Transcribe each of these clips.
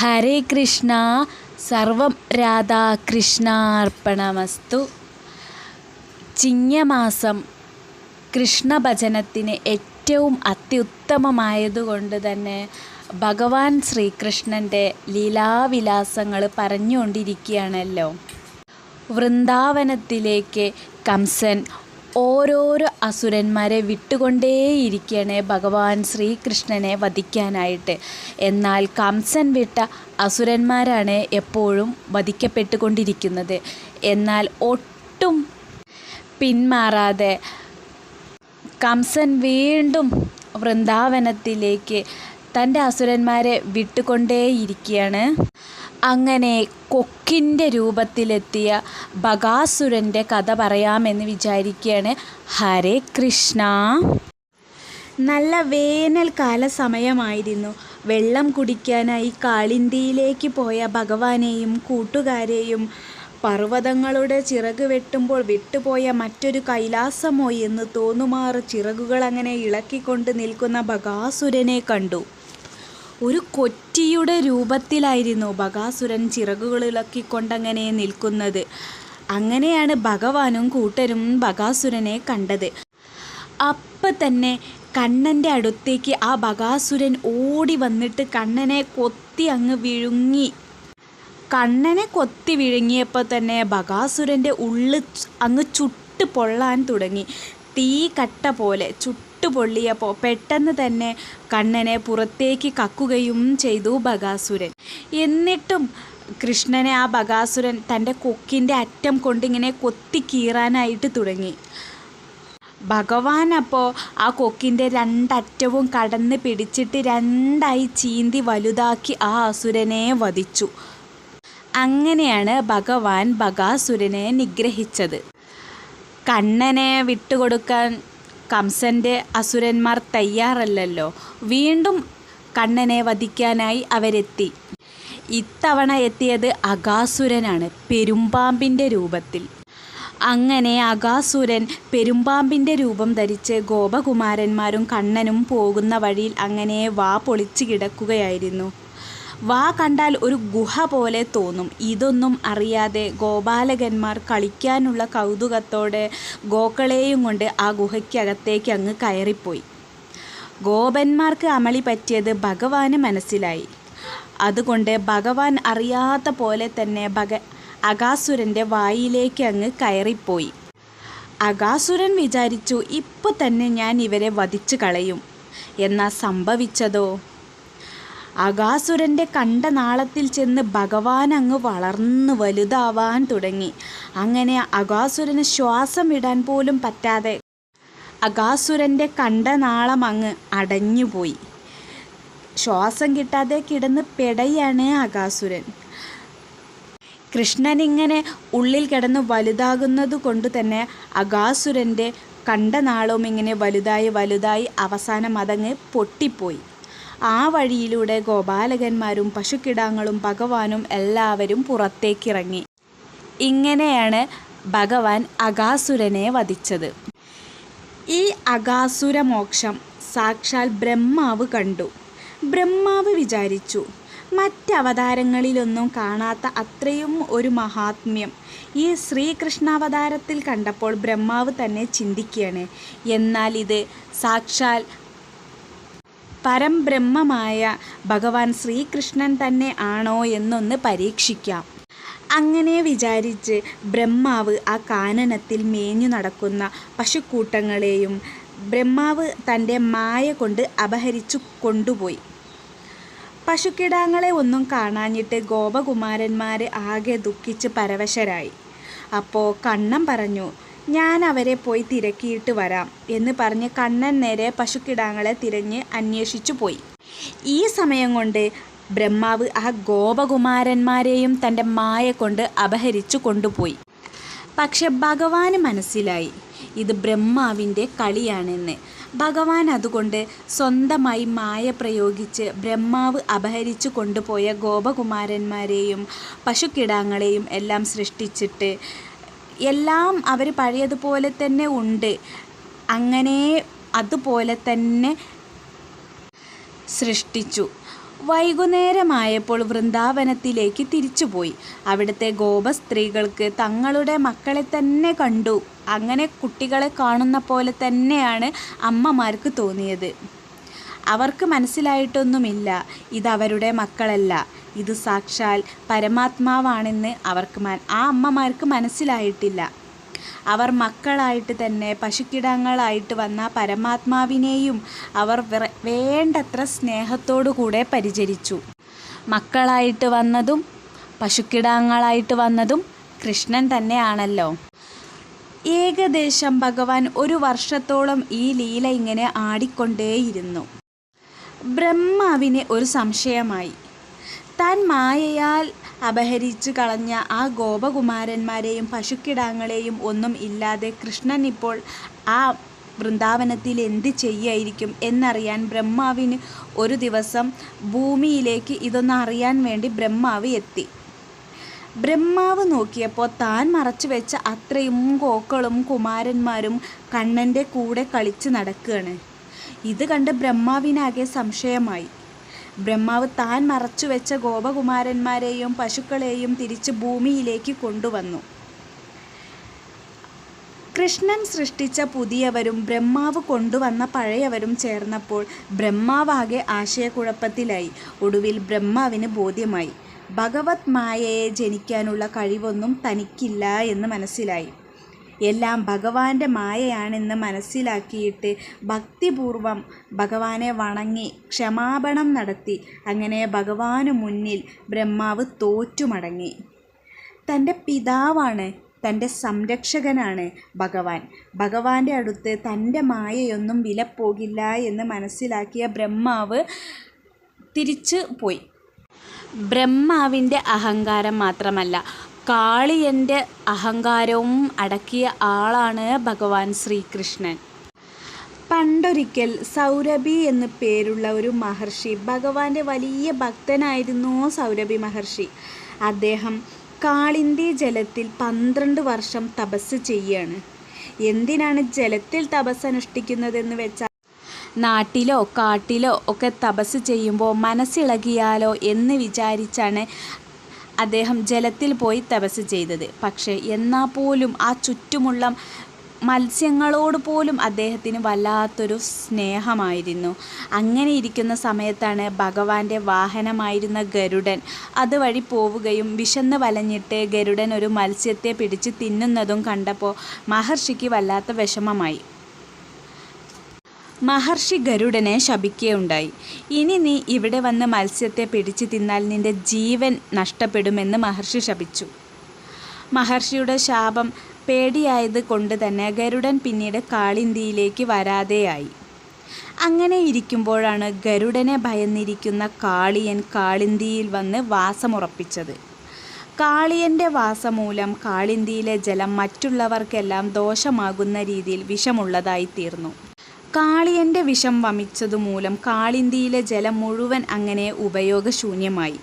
ഹരേ കൃഷ്ണ സർവം രാധാകൃഷ്ണാർപ്പണമസ്തു ചിങ്ങമാസം കൃഷ്ണഭജനത്തിന് ഏറ്റവും അത്യുത്തമമായതുകൊണ്ട് തന്നെ ഭഗവാൻ ശ്രീകൃഷ്ണന്റെ ലീലാവിലാസങ്ങൾ പറഞ്ഞുകൊണ്ടിരിക്കുകയാണല്ലോ. വൃന്ദാവനത്തിലേക്ക് കംസൻ ഓരോരോ അസുരന്മാരെ വിട്ടുകൊണ്ടേയിരിക്കുകയാണ് ഭഗവാൻ ശ്രീകൃഷ്ണനെ വധിക്കാനായിട്ട്. എന്നാൽ കംസൻ വിട്ട അസുരന്മാരാണ് എപ്പോഴും വധിക്കപ്പെട്ടുകൊണ്ടിരിക്കുന്നത്. എന്നാൽ ഒട്ടും പിന്മാറാതെ കംസൻ വീണ്ടും വൃന്ദാവനത്തിലേക്ക് തന്റെ അസുരന്മാരെ വിട്ടുകൊണ്ടേയിരിക്കുകയാണ്. അങ്ങനെ കൊക്കിന്റെ രൂപത്തിലെത്തിയ ബകാസുരന്റെ കഥ പറയാമെന്ന് വിചാരിക്കുകയാണ് ഹരേ കൃഷ്ണ. നല്ല വേനൽക്കാല സമയമായിരുന്നു. വെള്ളം കുടിക്കാനായി കാളിന്തിയിലേക്ക് പോയ ഭഗവാനെയും കൂട്ടുകാരെയും പർവതങ്ങളുടെ ചിറക് വെട്ടുമ്പോൾ വിട്ടുപോയ മറ്റൊരു കൈലാസമോ എന്ന് തോന്നുമാറ് ചിറകുകൾ അങ്ങനെ ഇളക്കിക്കൊണ്ട് നിൽക്കുന്ന ബകാസുരനെ കണ്ടു. ഒരു കൊറ്റിയുടെ രൂപത്തിലായിരുന്നു ബകാസുരൻ ചിറകുകൾ ഇളക്കിക്കൊണ്ടങ്ങനെ നിൽക്കുന്നത്. അങ്ങനെയാണ് ഭഗവാനും കൂട്ടരും ബകാസുരനെ കണ്ടത്. അപ്പം തന്നെ കണ്ണന്റെ അടുത്തേക്ക് ആ ബകാസുരൻ ഓടി വന്നിട്ട് കണ്ണനെ കൊത്തി അങ്ങ് വിഴുങ്ങി. കണ്ണനെ കൊത്തി വിഴുങ്ങിയപ്പോൾ തന്നെ ബകാസുരന്റെ ഉള്ളിൽ അങ്ങ് ചുട്ട് പൊള്ളാൻ തുടങ്ങി. തീ കട്ട പോലെ ചുട്ടു പൊള്ളിയപ്പോൾ പെട്ടെന്ന് തന്നെ കണ്ണനെ പുറത്തേക്ക് കക്കുകയും ചെയ്തു ബകാസുരൻ എന്നിട്ടും കൃഷ്ണനെ ആ ബകാസുരൻ തന്റെ കൊക്കിന്റെ അറ്റം കൊണ്ടിങ്ങനെ കൊത്തി കീറാനായിട്ട് തുടങ്ങി. ഭഗവാൻ അപ്പോൾ ആ കൊക്കിന്റെ രണ്ടറ്റവും കടന്ന് പിടിച്ചിട്ട് രണ്ടായി ചീന്തി വലുതാക്കി ആ അസുരനെ വധിച്ചു. അങ്ങനെയാണ് ഭഗവാൻ ബകാസുരനെ നിഗ്രഹിച്ചത്. കണ്ണനെ വിട്ടുകൊടുക്കാൻ കംസന്റെ അസുരന്മാർ തയ്യാറല്ലല്ലോ. വീണ്ടും കണ്ണനെ വധിക്കാനായി അവരെത്തി. ഇത്തവണ എത്തിയത് അകാസുരനാണ് പെരുമ്പാമ്പിന്റെ രൂപത്തിൽ. അങ്ങനെ അകാസുരൻ പെരുമ്പാമ്പിന്റെ രൂപം ധരിച്ച് ഗോപകുമാരന്മാരും കണ്ണനും പോകുന്ന വഴിയിൽ അങ്ങനെ വാ പൊളിച്ചു കിടക്കുകയായിരുന്നു. വാ കണ്ടാൽ ഒരു ഗുഹ പോലെ തോന്നും. ഇതൊന്നും അറിയാതെ ഗോപാലകന്മാർ കളിക്കാനുള്ള കൗതുകത്തോടെ ഗോക്കളെയും കൊണ്ട് ആ ഗുഹയ്ക്കകത്തേക്ക് അങ്ങ് കയറിപ്പോയി. ഗോപന്മാർക്ക് അമളി പറ്റിയത് ഭഗവാന് മനസ്സിലായി. അതുകൊണ്ട് ഭഗവാൻ അറിയാത്ത പോലെ തന്നെ ഭഗ അകാസുരന്റെ വായിലേക്ക് അങ്ങ് കയറിപ്പോയി. അകാസുരൻ വിചാരിച്ചു ഇപ്പോൾ തന്നെ ഞാൻ ഇവരെ വധിച്ചു കളയും. എന്നാൽ സംഭവിച്ചതോ? അകാസുരന്റെ കണ്ട നാളത്തിൽ ചെന്ന് ഭഗവാൻ അങ്ങ് വളർന്ന് വലുതാവാൻ തുടങ്ങി. അങ്ങനെ അകാസുരന് ശ്വാസം ഇടാൻ പോലും പറ്റാതെ അകാസുരന്റെ കണ്ട നാളം അങ്ങ് അടഞ്ഞുപോയി. ശ്വാസം കിട്ടാതെ കിടന്ന് പെടയാണ് അകാസുരൻ കൃഷ്ണൻ ഇങ്ങനെ ഉള്ളിൽ കിടന്ന് വലുതാകുന്നത് കൊണ്ട് തന്നെ അകാസുരന്റെ കണ്ട നാളും ഇങ്ങനെ വലുതായി വലുതായി അവസാനം അതങ്ങ് പൊട്ടിപ്പോയി. ആ വഴിയിലൂടെ ഗോപാലകന്മാരും പശുക്കിടാങ്ങളും ഭഗവാനും എല്ലാവരും പുറത്തേക്കിറങ്ങി. ഇങ്ങനെയാണ് ഭഗവാൻ അകാസുരനെ വധിച്ചത്. ഈ അകാസുര മോക്ഷം സാക്ഷാൽ ബ്രഹ്മാവ് കണ്ടു. ബ്രഹ്മാവ് വിചാരിച്ചു മറ്റവതാരങ്ങളിലൊന്നും കാണാത്ത അത്രയും ഒരു മഹാത്മ്യം ഈ ശ്രീകൃഷ്ണാവതാരത്തിൽ കണ്ടപ്പോൾ ബ്രഹ്മാവ് തന്നെ ചിന്തിക്കുകയാണ് എന്നാൽ ഇത് സാക്ഷാൽ പരംബ്രഹ്മമായ ഭഗവാൻ ശ്രീകൃഷ്ണൻ തന്നെ ആണോ എന്നൊന്ന് പരീക്ഷിക്കാം. അങ്ങനെ വിചാരിച്ച് ബ്രഹ്മാവ് ആ കാനനത്തിൽ മേഞ്ഞു നടക്കുന്ന പശുക്കൂട്ടങ്ങളെയും ബ്രഹ്മാവ് തന്റെ മായ കൊണ്ട് അപഹരിച്ചു കൊണ്ടുപോയി. പശുക്കിടാങ്ങളെ ഒന്നും കാണാഞ്ഞിട്ട് ഗോപകുമാരന്മാർ ആകെ ദുഃഖിച്ച് പരവശരായി. അപ്പോൾ കണ്ണം പറഞ്ഞു ഞാൻ അവരെ പോയി തിരക്കിയിട്ട് വരാം എന്ന് പറഞ്ഞ് കണ്ണൻ നേരെ പശുക്കിടാങ്ങളെ തിരഞ്ഞ് അന്വേഷിച്ചു പോയി. ഈ സമയം കൊണ്ട് ബ്രഹ്മാവ് ആ ഗോപകുമാരന്മാരെയും തന്റെ മായ കൊണ്ട് അപഹരിച്ചു കൊണ്ടുപോയി. പക്ഷെ ഭഗവാന് മനസ്സിലായി ഇത് ബ്രഹ്മാവിന്റെ കളിയാണെന്ന്. ഭഗവാൻ അതുകൊണ്ട് സ്വന്തമായി മായ പ്രയോഗിച്ച് ബ്രഹ്മാവ് അപഹരിച്ചു കൊണ്ടുപോയ ഗോപകുമാരന്മാരെയും പശുക്കിടാങ്ങളെയും എല്ലാം സൃഷ്ടിച്ചിട്ട് എല്ലാം അവർ പഴയതുപോലെ തന്നെ ഉണ്ട്. അങ്ങനെ അതുപോലെ തന്നെ സൃഷ്ടിച്ചു. വൈകുന്നേരമായപ്പോൾ വൃന്ദാവനത്തിലേക്ക് തിരിച്ചുപോയി. അവിടുത്തെ ഗോപസ്ത്രീകൾക്ക് തങ്ങളുടെ മക്കളെ തന്നെ കണ്ടു. അങ്ങനെ കുട്ടികളെ കാണുന്ന പോലെ തന്നെയാണ് അമ്മമാർക്ക് തോന്നിയത്. അവർക്ക് മനസ്സിലായിട്ടൊന്നുമില്ല. ഇതവരുടെ മക്കളല്ല. ഇത് സാക്ഷാൽ പരമാത്മാവാണെന്ന് അവർക്ക് ആ അമ്മമാർക്ക് മനസ്സിലായിട്ടില്ല. അവർ മക്കളായിട്ട് തന്നെ പശുക്കിടങ്ങളായിട്ട് വന്ന പരമാത്മാവിനെയും അവർ വേണ്ടത്ര സ്നേഹത്തോടു കൂടെ പരിചരിച്ചു. മക്കളായിട്ട് വന്നതും പശുക്കിടാങ്ങളായിട്ട് വന്നതും കൃഷ്ണൻ തന്നെയാണല്ലോ. ഏകദേശം ഭഗവാൻ ഒരു വർഷത്തോളം ഈ ലീല ഇങ്ങനെ ആടിക്കൊണ്ടേയിരുന്നു. ബ്രഹ്മാവിന് ഒരു സംശയമായി. താൻ മായയാൽ അപഹരിച്ചു കളഞ്ഞ ആ ഗോപകുമാരന്മാരെയും പശുക്കിടാങ്ങളെയും ഒന്നും ഇല്ലാതെ കൃഷ്ണൻ ഇപ്പോൾ ആ വൃന്ദാവനത്തിൽ എന്ത് ചെയ്യായിരിക്കും എന്നറിയാൻ ബ്രഹ്മാവിന് ഒരു ദിവസം ഭൂമിയിലേക്ക് ഇതൊന്ന് അറിയാൻ വേണ്ടി ബ്രഹ്മാവ് എത്തി. ബ്രഹ്മാവ് നോക്കിയപ്പോൾ താൻ മറച്ചു വെച്ച അത്രയും കോക്കളും കുമാരന്മാരും കണ്ണന്റെ കൂടെ കളിച്ച് നടക്കുകയാണ്. ഇത് കണ്ട് ബ്രഹ്മാവിനാകെ സംശയമായി. ബ്രഹ്മാവ് താൻ മറച്ചുവെച്ച ഗോപകുമാരന്മാരെയും പശുക്കളെയും തിരിച്ച് ഭൂമിയിലേക്ക് കൊണ്ടുവന്നു. കൃഷ്ണൻ സൃഷ്ടിച്ച പുതിയവരും ബ്രഹ്മാവ് കൊണ്ടുവന്ന പഴയവരും ചേർന്നപ്പോൾ ബ്രഹ്മാവാകെ ആശയക്കുഴപ്പത്തിലായി. ഒടുവിൽ ബ്രഹ്മാവിന് ബോധ്യമായി. ഭഗവത് മായയെ ജനിക്കാനുള്ള കഴിവൊന്നും തനിക്കില്ല എന്ന് മനസ്സിലായി. എല്ലാം ഭഗവാന്റെ മായയാണെന്ന് മനസ്സിലാക്കിയിട്ട് ഭക്തിപൂർവം ഭഗവാനെ വണങ്ങി ക്ഷമാപണം നടത്തി അങ്ങനെ ഭഗവാനു മുന്നിൽ ബ്രഹ്മാവ് തോറ്റുമടങ്ങി. തന്റെ പിതാവാണ് തന്റെ സംരക്ഷകനാണ് ഭഗവാൻ. ഭഗവാന്റെ അടുത്ത് തന്റെ മായയൊന്നും വിലപ്പോകില്ല എന്ന് മനസ്സിലാക്കിയ ബ്രഹ്മാവ് തിരിച്ച് പോയി. ബ്രഹ്മാവിന്റെ അഹങ്കാരം മാത്രമല്ല കാളിയന്റെ അഹങ്കാരവും അടക്കിയ ആളാണ് ഭഗവാൻ ശ്രീകൃഷ്ണൻ. പണ്ടൊരിക്കൽ സൗരഭി എന്ന് പേരുള്ള ഒരു മഹർഷി ഭഗവാന്റെ വലിയ ഭക്തനായിരുന്നു സൗരഭി മഹർഷി. അദ്ദേഹം കാളിന്റെ ജലത്തിൽ പന്ത്രണ്ട് വർഷം തപസ് ചെയ്യാണ്. എന്തിനാണ് ജലത്തിൽ തപസ് അനുഷ്ഠിക്കുന്നതെന്ന് വെച്ചാൽ നാട്ടിലോ കാട്ടിലോ ഒക്കെ തപസ് ചെയ്യുമ്പോൾ മനസ്സിളകിയാലോ എന്ന് വിചാരിച്ചാണ് അദ്ദേഹം ജലത്തിൽ പോയി തപസ് ചെയ്തത്. പക്ഷേ എന്നാൽ പോലും ആ ചുറ്റുമുള്ള മത്സ്യങ്ങളോട് പോലും അദ്ദേഹത്തിന് വല്ലാത്തൊരു സ്നേഹമായിരുന്നു. അങ്ങനെ ഇരിക്കുന്ന സമയത്താണ് ഭഗവാന്റെ വാഹനമായിരുന്ന ഗരുഡൻ അതുവഴി പോവുകയും വിശന്ന് വലഞ്ഞിട്ട് ഗരുഡൻ ഒരു മത്സ്യത്തെ പിടിച്ച് തിന്നുന്നതും കണ്ടപ്പോൾ മഹർഷിക്ക് വല്ലാത്ത വിഷമമായി. മഹർഷി ഗരുഡനെ ശപിക്കുകയുണ്ടായി. ഇനി നീ ഇവിടെ വന്ന് മത്സ്യത്തെ പിടിച്ചു തിന്നാൽ നിന്റെ ജീവൻ നഷ്ടപ്പെടുമെന്ന് മഹർഷി ശപിച്ചു. മഹർഷിയുടെ ശാപം പേടിയായത് കൊണ്ട് തന്നെ ഗരുഡൻ പിന്നീട് കാളിന്തിയിലേക്ക് വരാതെയായി. അങ്ങനെ ഇരിക്കുമ്പോഴാണ് ഗരുഡനെ ഭയന്നിരിക്കുന്ന കാളിയൻ കാളിന്തിയിൽ വന്ന് വാസമുറപ്പിച്ചത്. കാളിയന്റെ വാസമൂലം കാളിന്തിയിലെ ജലം മറ്റുള്ളവർക്കെല്ലാം ദോഷമാകുന്ന രീതിയിൽ വിഷമുള്ളതായി തീർന്നു. കാളിയന്റെ വിഷം വമിച്ചതുമൂലം കാളിന്തിയിലെ ജലം മുഴുവൻ അങ്ങനെ ഉപയോഗശൂന്യമായി.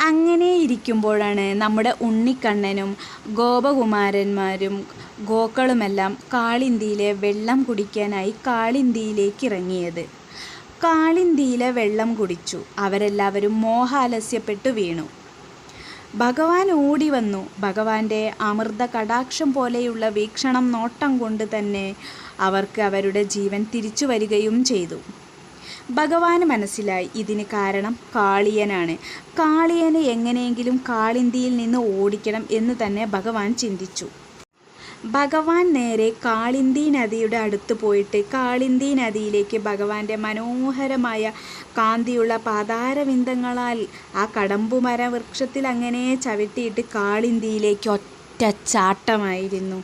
അങ്ങനെ ഇരിക്കുമ്പോഴാണ് നമ്മുടെ ഉണ്ണിക്കണ്ണനും ഗോപകുമാരന്മാരും ഗോക്കളുമെല്ലാം കാളിന്തിയിലെ വെള്ളം കുടിക്കാനായി കാളിന്തിയിലേക്ക് ഇറങ്ങിയത് കാളിന്തിയിലെ വെള്ളം കുടിച്ചു. അവരെല്ലാവരും മോഹാലസ്യപ്പെട്ടു വീണു. ഭഗവാൻ ഓടി വന്നു. ഭഗവാന്റെ അമൃത കടാക്ഷം പോലെയുള്ള വീക്ഷണം നോട്ടം കൊണ്ട് തന്നെ അവർക്ക് അവരുടെ ജീവൻ തിരിച്ചു വരികയും ചെയ്തു. ഭഗവാന് മനസ്സിലായി ഇതിന് കാരണം കാളിയനാണ്. കാളിയനെ എങ്ങനെയെങ്കിലും കാളിന്തിയിൽ നിന്ന് ഓടിക്കണം എന്ന് തന്നെ ഭഗവാൻ ചിന്തിച്ചു. ഭഗവാൻ നേരെ കാളിന്ദി നദിയുടെ അടുത്ത് പോയിട്ട് കാളിന്ദി നദിയിലേക്ക് ഭഗവാന്റെ മനോഹരമായ കാന്തിയുള്ള പാതാരവിന്ദങ്ങളാൽ ആ കടമ്പുമര വൃക്ഷത്തിൽ അങ്ങനെ ചവിട്ടിയിട്ട് കാളിന്ദിയിലേക്ക് ഒറ്റ ചാട്ടമായിരുന്നു.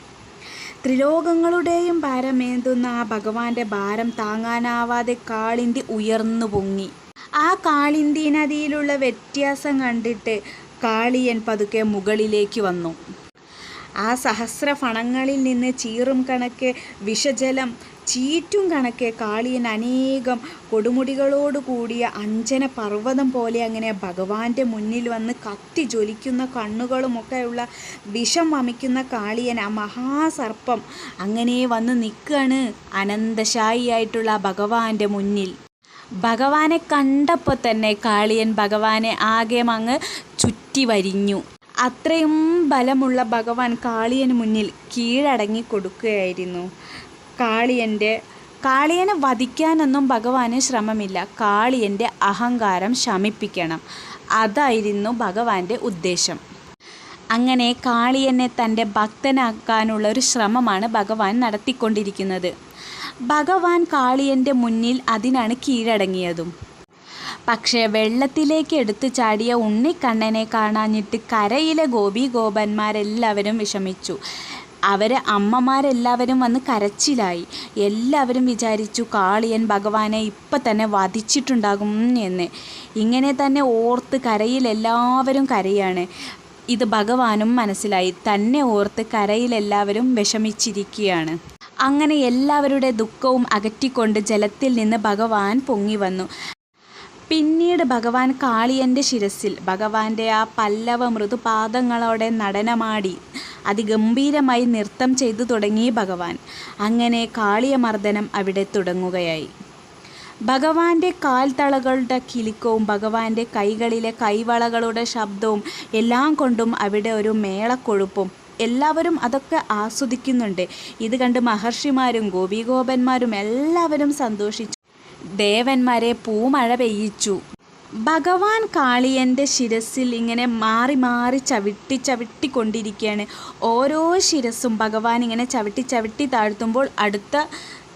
ത്രിലോകങ്ങളുടെയും ഭാരമേന്തുന്ന ആ ഭഗവാന്റെ ഭാരം താങ്ങാനാവാതെ കാളിന്തി ഉയർന്നു പൊങ്ങി. ആ കാളിന്തി നദിയിലുള്ള വ്യത്യാസം കണ്ടിട്ട് കാളിയൻ പതുക്കെ മുകളിലേക്ക് വന്നു. ആ സഹസ്ര ഫണങ്ങളിൽ നിന്ന് ചീറും കണക്കെ വിഷജലം ചീറ്റും കണക്കെ കാളിയൻ അനേകം കൊടുമുടികളോട് കൂടിയ അഞ്ജന പർവതം പോലെ അങ്ങനെ ഭഗവാന്റെ മുന്നിൽ വന്ന് കത്തി ജ്വലിക്കുന്ന കണ്ണുകളുമൊക്കെയുള്ള വിഷം വമിക്കുന്ന കാളിയൻ ആ മഹാസർപ്പം അങ്ങനെ വന്ന് നിൽക്കുകയാണ് അനന്തശായിയായിട്ടുള്ള ഭഗവാന്റെ മുന്നിൽ. ഭഗവാനെ കണ്ടപ്പോൾ തന്നെ കാളിയൻ ഭഗവാനെ ആകെ അങ്ങ് ചുറ്റി വരിഞ്ഞു അത്രയും ബലമുള്ള ഭഗവാൻ കാളിയന് മുന്നിൽ കീഴടങ്ങി കൊടുക്കുകയായിരുന്നു. കാളിയന്റെ കാളിയനെ വധിക്കാനൊന്നും ഭഗവാന് ശ്രമമില്ല. കാളിയന്റെ അഹങ്കാരം ശമിപ്പിക്കണം. അതായിരുന്നു ഭഗവാന്റെ ഉദ്ദേശം. അങ്ങനെ കാളിയനെ തന്റെ ഭക്തനാക്കാനുള്ള ഒരു ശ്രമമാണ് ഭഗവാൻ നടത്തിക്കൊണ്ടിരിക്കുന്നത്. ഭഗവാൻ കാളിയന്റെ മുന്നിൽ അതിനാണ് കീഴടങ്ങിയതും. പക്ഷേ വെള്ളത്തിലേക്ക് എടുത്തു ചാടിയ ഉണ്ണിക്കണ്ണനെ കാണാഞ്ഞിട്ട് കരയിലെ ഗോപി ഗോപന്മാരെല്ലാവരും വിഷമിച്ചു. അവർ അമ്മമാരെല്ലാവരും വന്ന് കരച്ചിലായി. എല്ലാവരും വിചാരിച്ചു കാളിയൻ ഭഗവാനെ ഇപ്പം തന്നെ വധിച്ചിട്ടുണ്ടാകും എന്ന്. ഇങ്ങനെ തന്നെ ഓർത്ത് കരയിൽ എല്ലാവരും കരയാണ്. ഇത് ഭഗവാനും മനസ്സിലായി. തന്നെ ഓർത്ത് കരയിലെല്ലാവരും വിഷമിച്ചിരിക്കുകയാണ്. അങ്ങനെ എല്ലാവരുടെ ദുഃഖവും അകറ്റിക്കൊണ്ട് ജലത്തിൽ നിന്ന് ഭഗവാൻ പൊങ്ങി വന്നു. പിന്നീട് ഭഗവാൻ കാളിയന്റെ ശിരസിൽ ഭഗവാന്റെ ആ പല്ലവ മൃദുപാദങ്ങളോടെ നടനമാടി അതിഗംഭീരമായി നൃത്തം ചെയ്തു തുടങ്ങി ഭഗവാൻ. അങ്ങനെ കാളിയമർദ്ദനം അവിടെ തുടങ്ങുകയായി. ഭഗവാന്റെ കാൽത്തളകളുടെ കിലുക്കവും ഭഗവാന്റെ കൈകളിലെ കൈവളകളുടെ ശബ്ദവും എല്ലാം കൊണ്ടും അവിടെ ഒരു മേളക്കൊഴുപ്പും എല്ലാവരും അതൊക്കെ ആസ്വദിക്കുന്നുണ്ട്. ഇത് കണ്ട് മഹർഷിമാരും ഗോപീഗോപന്മാരും എല്ലാവരും സന്തോഷിച്ചു. ദേവന്മാരെ പൂമഴ പെയ്യിച്ചു. ഭഗവാൻ കാളിയന്റെ ശിരസിൽ ഇങ്ങനെ മാറി മാറി ചവിട്ടി ചവിട്ടി കൊണ്ടിരിക്കുകയാണ്. ഓരോ ശിരസും ഭഗവാൻ ഇങ്ങനെ ചവിട്ടി ചവിട്ടി താഴ്ത്തുമ്പോൾ അടുത്ത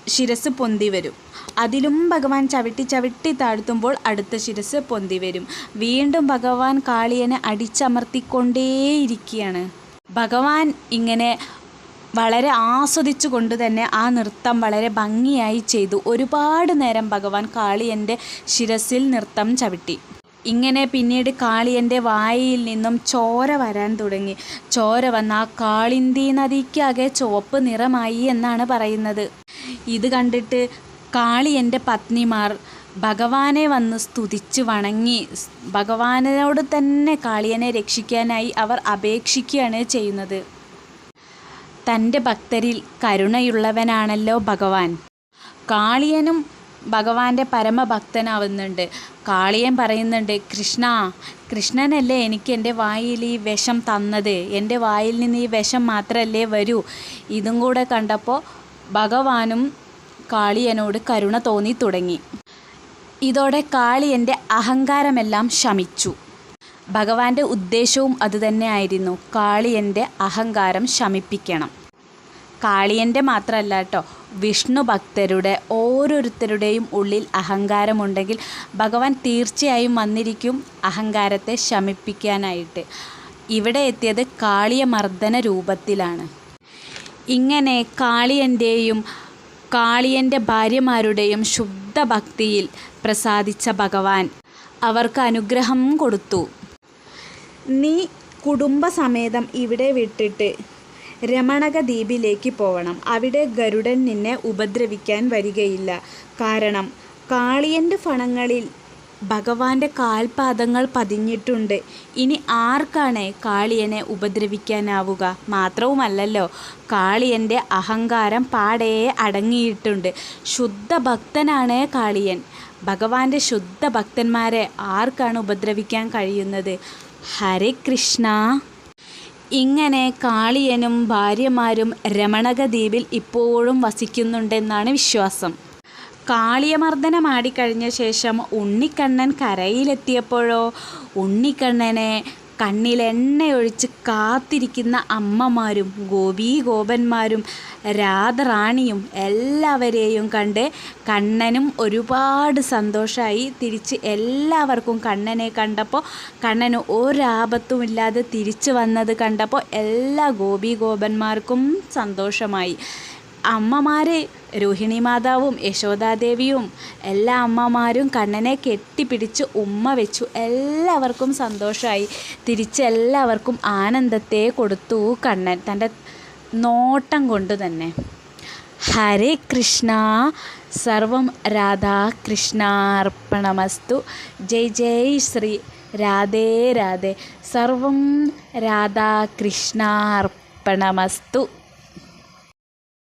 ശിരസ് പൊന്തി വരും. അതിലും ഭഗവാൻ ചവിട്ടി ചവിട്ടി താഴ്ത്തുമ്പോൾ അടുത്ത ശിരസ് പൊന്തി വരും. വീണ്ടും ഭഗവാൻ കാളിയനെ അടിച്ചമർത്തിക്കൊണ്ടേയിരിക്കുകയാണ്. ഭഗവാൻ ഇങ്ങനെ വളരെ ആസ്വദിച്ചു കൊണ്ട് തന്നെ ആ നൃത്തം വളരെ ഭംഗിയായി ചെയ്തു. ഒരുപാട് നേരം ഭഗവാൻ കാളിയന്റെ ശിരസിൽ നൃത്തം ചവിട്ടി. ഇങ്ങനെ പിന്നീട് കാളിയന്റെ വായിൽ നിന്നും ചോര വരാൻ തുടങ്ങി. ചോര വന്ന ആ കാളിന്തി നദിക്കാകെ ചുവപ്പ് നിറമായി എന്നാണ് പറയുന്നത്. ഇത് കണ്ടിട്ട് കാളിയന്റെ പത്നിമാർ ഭഗവാനെ വന്ന് സ്തുതിച്ച് വണങ്ങി. ഭഗവാനോട് തന്നെ കാളിയനെ രക്ഷിക്കാനായി അവർ അപേക്ഷിക്കുകയാണ് ചെയ്യുന്നത്. തന്റെ ഭക്തരിൽ കരുണയുള്ളവനാണല്ലോ ഭഗവാൻ. കാളിയനും ഭഗവാന്റെ പരമഭക്തനാവുന്നുണ്ട്. കാളിയൻ പറയുന്നുണ്ട് കൃഷ്ണ കൃഷ്ണനല്ലേ എനിക്ക് എന്റെ വായിൽ ഈ വിഷം തന്നത്? എന്റെ വായിൽ നിന്ന് ഈ വിഷം മാത്രമല്ലേ വരൂ? ഇതും കൂടെ കണ്ടപ്പോൾ ഭഗവാനും കാളിയനോട് കരുണ തോന്നി തുടങ്ങി. ഇതോടെ കാളിയന്റെ അഹങ്കാരമെല്ലാം ശമിച്ചു. ഭഗവാന്റെ ഉദ്ദേശവും അതുതന്നെയായിരുന്നു കാളിയന്റെ അഹങ്കാരം ശമിപ്പിക്കണം. കാളിയന്റെ മാത്രമല്ല കേട്ടോ. വിഷ്ണു ഭക്തരുടെ ഓരോരുത്തരുടെയും ഉള്ളിൽ അഹങ്കാരമുണ്ടെങ്കിൽ ഭഗവാൻ തീർച്ചയായും വന്നിരിക്കും അഹങ്കാരത്തെ ശമിപ്പിക്കാനായിട്ട്. ഇവിടെ എത്തിയത് കാളിയമർദ്ദന രൂപത്തിലാണ്. ഇങ്ങനെ കാളിയന്റെയും കാളിയന്റെ ഭാര്യമാരുടെയും ശുദ്ധ ഭക്തിയിൽ പ്രസാദിച്ച ഭഗവാൻ അവർക്ക് അനുഗ്രഹം കൊടുത്തു. നീ കുടുംബസമേതം ഇവിടെ വിട്ടിട്ട് രമണക ദ്വീപിലേക്ക് പോവണം. അവിടെ ഗരുഡൻ നിന്നെ ഉപദ്രവിക്കാൻ വരികയില്ല. കാരണം കാളിയന്റെ ഫണങ്ങളിൽ ഭഗവാന്റെ കാൽപാദങ്ങൾ പതിഞ്ഞിട്ടുണ്ട്. ഇനി ആർക്കാണ് കാളിയനെ ഉപദ്രവിക്കാനാവുക? മാത്രവുമല്ലല്ലോ കാളിയന്റെ അഹങ്കാരം പാടേ അടങ്ങിയിട്ടുണ്ട്. ശുദ്ധ ഭക്തനാണ് കാളിയൻ. ഭഗവാന്റെ ശുദ്ധ ഭക്തന്മാരെ ആർക്കാണ് ഉപദ്രവിക്കാൻ കഴിയുന്നത്? ഹരേ കൃഷ്ണ. ഇങ്ങനെ കാളിയനും ഭാര്യമാരും രമണക ദ്വീപിൽ ഇപ്പോഴും വസിക്കുന്നുണ്ടെന്നാണ് വിശ്വാസം. കാളിയമർദ്ദനമാടിക്കഴിഞ്ഞ ശേഷം ഉണ്ണിക്കണ്ണൻ കരയിലെത്തിയപ്പോഴോ ഉണ്ണിക്കണ്ണനെ കണ്ണിൽ എണ്ണയൊഴിച്ച് കാത്തിരിക്കുന്ന അമ്മമാരും ഗോപീ ഗോപന്മാരും രാധറാണിയും എല്ലാവരെയും കണ്ട് കണ്ണനും ഒരുപാട് സന്തോഷമായി തിരിച്ച് എല്ലാവർക്കും കണ്ണനെ കണ്ടപ്പോൾ കണ്ണന് ഒരാപത്തുമില്ലാതെ തിരിച്ചു വന്നത് കണ്ടപ്പോൾ എല്ലാ ഗോപീ ഗോപന്മാർക്കും സന്തോഷമായി. അമ്മമാർ രോഹിണി മാതാവും യശോദാദേവിയും എല്ലാ അമ്മമാരും കണ്ണനെ കെട്ടിപ്പിടിച്ച് ഉമ്മ വെച്ചു. എല്ലാവർക്കും സന്തോഷമായി തിരിച്ച് എല്ലാവർക്കും ആനന്ദത്തെ കൊടുത്തു കണ്ണൻ. തന്റെ നോട്ടം കൊണ്ട് തന്നെ. ഹരേ കൃഷ്ണ. സർവം രാധാകൃഷ്ണാർപ്പണമസ്തു ജയ് ജയ് ശ്രീ രാധേ രാധേ. സർവം രാധാകൃഷ്ണാർപ്പണമസ്തു